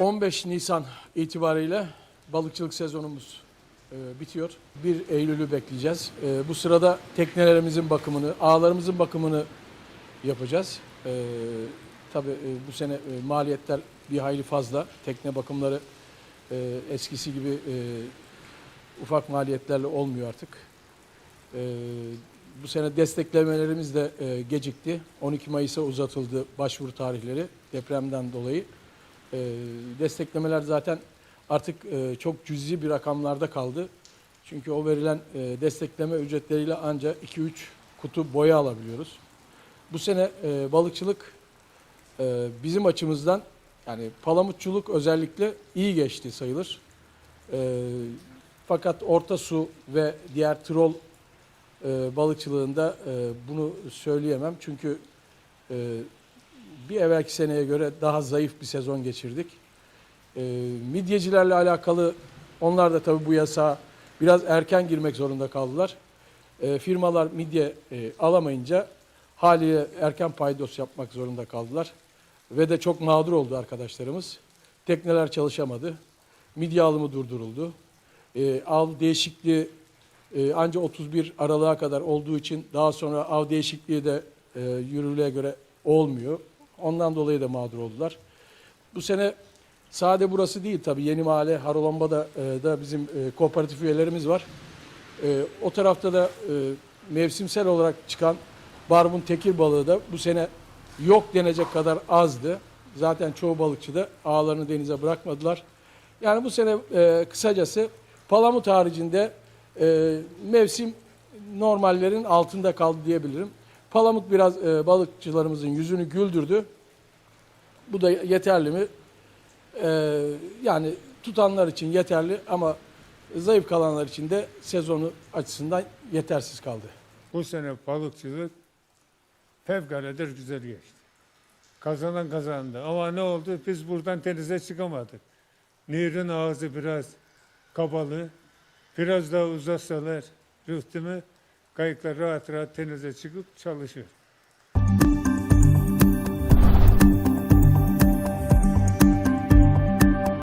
15 Nisan itibariyle balıkçılık sezonumuz e, bitiyor. 1 Eylül'ü bekleyeceğiz. E, bu sırada teknelerimizin bakımını, ağlarımızın bakımını yapacağız. E, tabii e, bu sene e, maliyetler bir hayli fazla. Tekne bakımları e, eskisi gibi e, ufak maliyetlerle olmuyor artık. E, bu sene desteklemelerimiz de e, gecikti. 12 Mayıs'a uzatıldı başvuru tarihleri depremden dolayı. E, desteklemeler zaten artık e, çok cüzi bir rakamlarda kaldı. Çünkü o verilen e, destekleme ücretleriyle ancak 2-3 kutu boya alabiliyoruz. Bu sene e, balıkçılık e, bizim açımızdan yani palamutçuluk özellikle iyi geçti sayılır. E, fakat orta su ve diğer trol e, balıkçılığında e, bunu söyleyemem. Çünkü e, bir evvelki seneye göre daha zayıf bir sezon geçirdik. E, midyecilerle alakalı onlar da tabii bu yasağa biraz erken girmek zorunda kaldılar. E, firmalar midye e, alamayınca haliyle erken paydos yapmak zorunda kaldılar. Ve de çok mağdur oldu arkadaşlarımız. Tekneler çalışamadı. Midye alımı durduruldu. E, av değişikliği e, ancak 31 Aralık'a kadar olduğu için daha sonra av değişikliği de e, yürürlüğe göre olmuyor. Ondan dolayı da mağdur oldular. Bu sene sade burası değil tabii. Yeni Mahalle, Harolamba'da e, da bizim e, kooperatif üyelerimiz var. E, o tarafta da e, mevsimsel olarak çıkan barbun tekir balığı da bu sene yok denecek kadar azdı. Zaten çoğu balıkçı da ağlarını denize bırakmadılar. Yani bu sene e, kısacası palamut haricinde e, mevsim normallerin altında kaldı diyebilirim. Palamut biraz e, balıkçılarımızın yüzünü güldürdü. Bu da yeterli mi? E, yani tutanlar için yeterli ama zayıf kalanlar için de sezonu açısından yetersiz kaldı. Bu sene balıkçılık fevkalade güzel geçti. Kazanan kazandı. Ama ne oldu? Biz buradan denize çıkamadık. Nehrin ağzı biraz kapalı. Biraz daha uzatsalar rıhtımı kayıklar rahat rahat denize çıkıp çalışıyor.